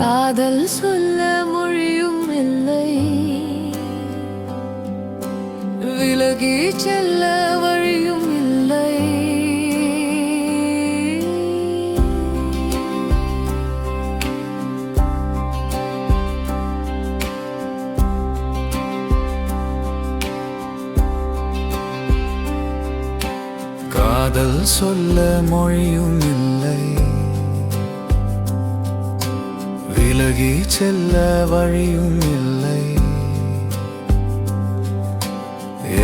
காதல் சொல்ல மொழியும் இல்லை. விலகி செல்ல வழியும் இல்லை. காதல் சொல்ல மொழியும் இல்லை. விலகி செல்ல வழியும் இல்லை.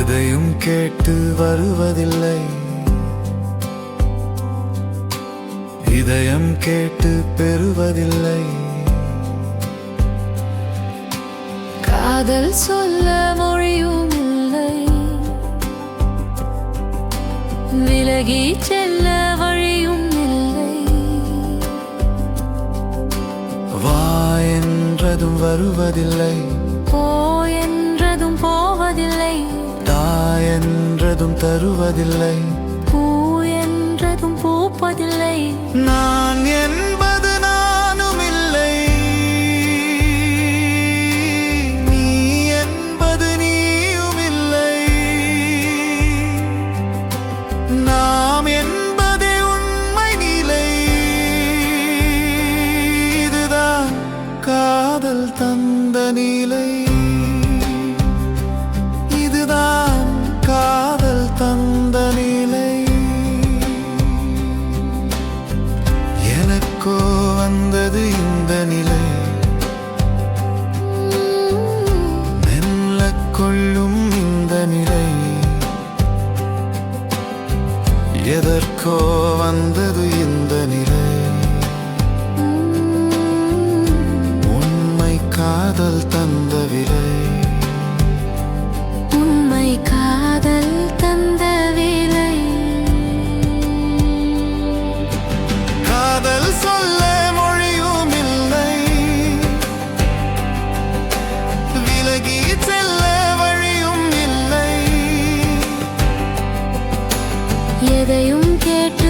எதையும் கேட்டு வருவதில்லை. இதயம் கேட்டு பெறுவதில்லை. காதல் சொல்ல மொழியும் இல்லை. விலகி செல்ல என்றதும் வருவதில்லை. போ என்றதும் போவதில்லை. தா என்றதும் தருவதில்லை. பூ என்றதும் பூப்பதில்லை. நான் என்பது வந்தது இந்த நிலை. உண்மை காதல் தந்த விலை. உண்மை காதல் தந்த வேலை. காதல் சொல்ல மொழியும் இல்லை. விலகி செல்ல வழியும் இல்லை. எதையும் கேட்டு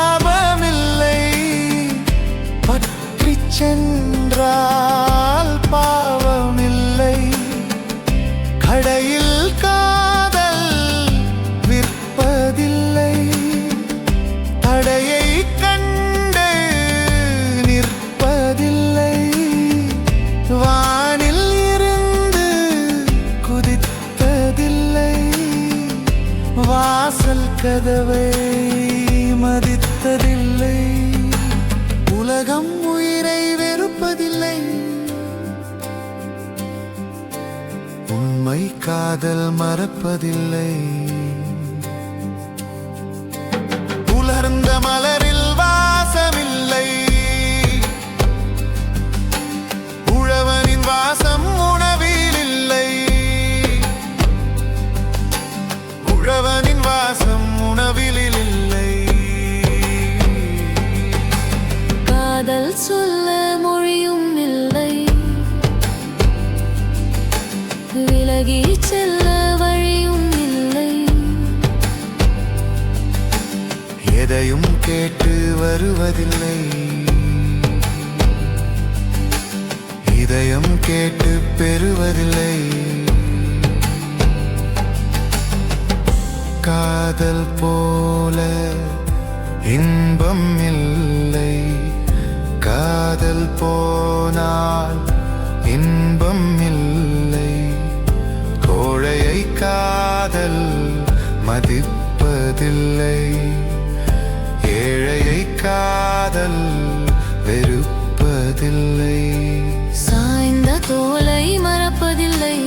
கதவை மதித்ததில்லை. உலகம் உயிரை வெறுப்பதில்லை. உண்மை காதல் மறப்பதில்லை. உலர்ந்த மலரில் வாசமில்லை. உழவனின் வாசம் விலகி செல்ல வழியும் இல்லை எதையும் கேட்டு வருவதில்லை. இதயம் கேட்டு பெறுவதில்லை. காதல் போல இன்பம் இல்லை. காதல் போனால் இன்பம் இல்லை. மதிப்பில்லை ஏழையை காதல் வெறுப்பதில்லை. சாய்ந்த தோலை மறப்பதில்லை.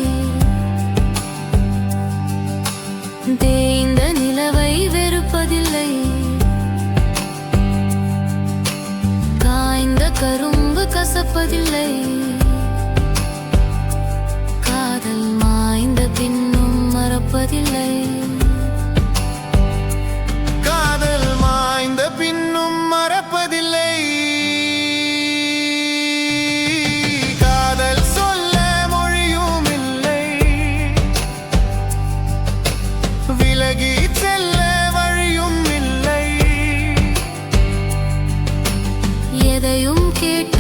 தேய்ந்த நிலவை வெறுப்பதில்லை. காய்ந்த கரும்பு கசப்பதில்லை. காதல் மாய்ந்த பின்னும் மறப்பதில்லை. to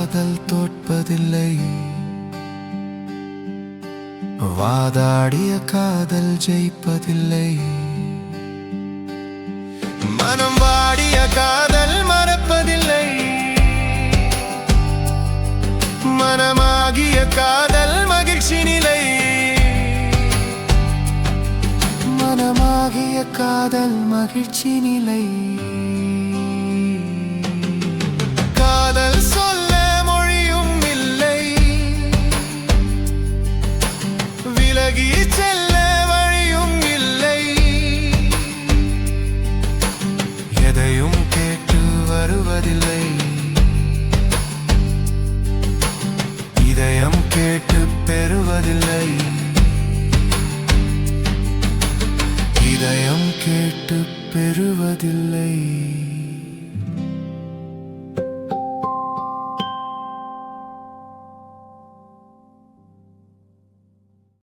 காதல் தோற்பதில்லை. வாதாடிய காதல் ஜெயிப்பதில்லை. மனம் வாடிய காதல் மறப்பதில்லை. மனமாகிய காதல் மகிழ்ச்சி நிலை. மனமாகிய காதல் மகிழ்ச்சி நிலை. கேட்டு பெறுவதில்லை.